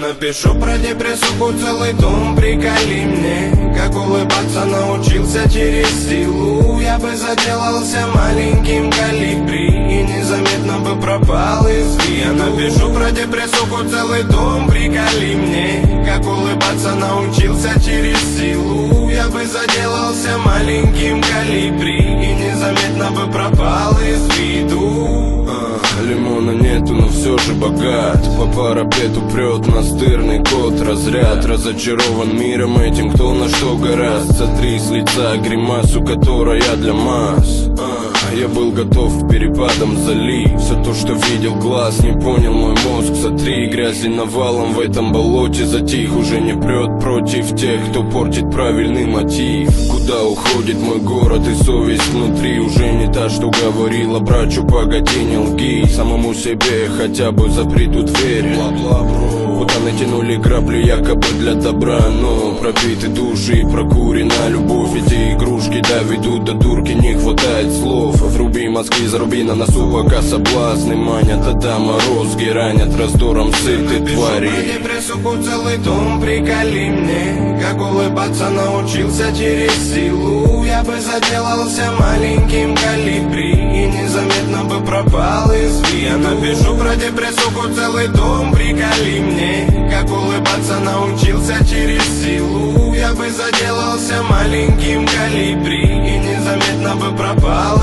напишу про депрессуху целый том Приколи мне, как улыбаться научился через силу. Я бы заделался маленьким калибри И незаметно бы пропал из виду. Я напишу про депрессуху целый том Приколи мне, как улыбаться научился через силу. Я бы заделался маленьким же богат. По парапету прет настырный кот. Разряд разочарован миром этим, кто на что гораст Сотри с лица гримасу, которая для масс. А, Я был готов к перепадам залив. Все то, что видел глаз, не понял мой мозг. Сотри грязи навалом в этом болоте. Затих уже не прет против тех, кто портит правильный мотив Куда уходит мой город и совесть внутри. Уже не та, что говорила брачу, погоди, не лги. Самому себе хотя бы запри ту дверь Будто натянули грабли якобы для добра Но пропиты души и прокурена любовь. Эти игрушки да ведут до дурки, не хватает слов. Вруби мозги, заруби на носу, пока соблазны манят. А там морозги ранят раздором сыты твари. Депрессуху целый том Приколи мне, как улыбаться научился через силу. Я бы заделался маленьким калибри И незаметно бы пропал из виду Я напишу про депрессуху целый том Приколи мне, как улыбаться научился через силу. Я бы заделался маленьким калибри И незаметно бы пропал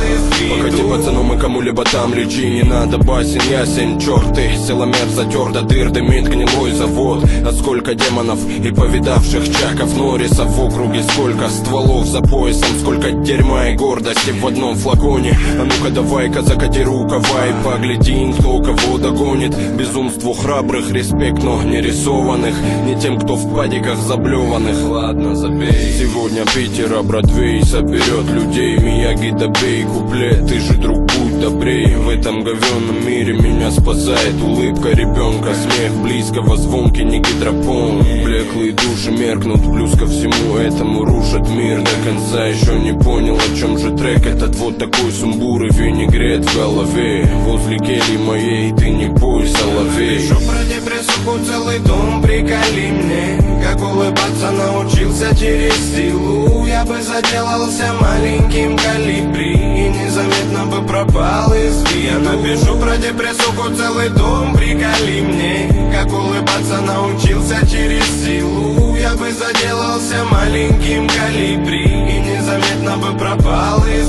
пацаном и кому-либо там лечи Не надо басен, ясен, черты Силомер затер до дыр, дымит гнилой завод. А сколько демонов и повидавших чаков Норрисов в округе Сколько стволов за поясом Сколько дерьма и гордости в одном флаконе. А ну-ка давай-ка закати рукава И погляди, кто кого догонит. Безумству храбрых респект, но не рисованных Не тем, кто в падиках заблеванных. Ладно, забей. Сегодня Питера Бродвей соберет людей Мияги добей куплет Ты же друг, будь добрей В этом говенном мире. Меня спасает улыбка ребенка Смех близкого, звонкий, не гидропон Блеклые души меркнут, плюс ко всему этому рушат мир. До конца еще не понял, о чем же трек Этот. Вот такой сумбур и винегрет в голове. Возле кельи моей ты не пой, соловей. Пишу про депрессуху целый том Приколи мне, как улыбаться научился через силу. Я бы заделался маленьким калибри И незаметно бы пропал из виду Я напишу про депрессуху целый том Приколи мне, как улыбаться научился через силу. Я бы заделался маленьким калибри И незаметно бы пропал из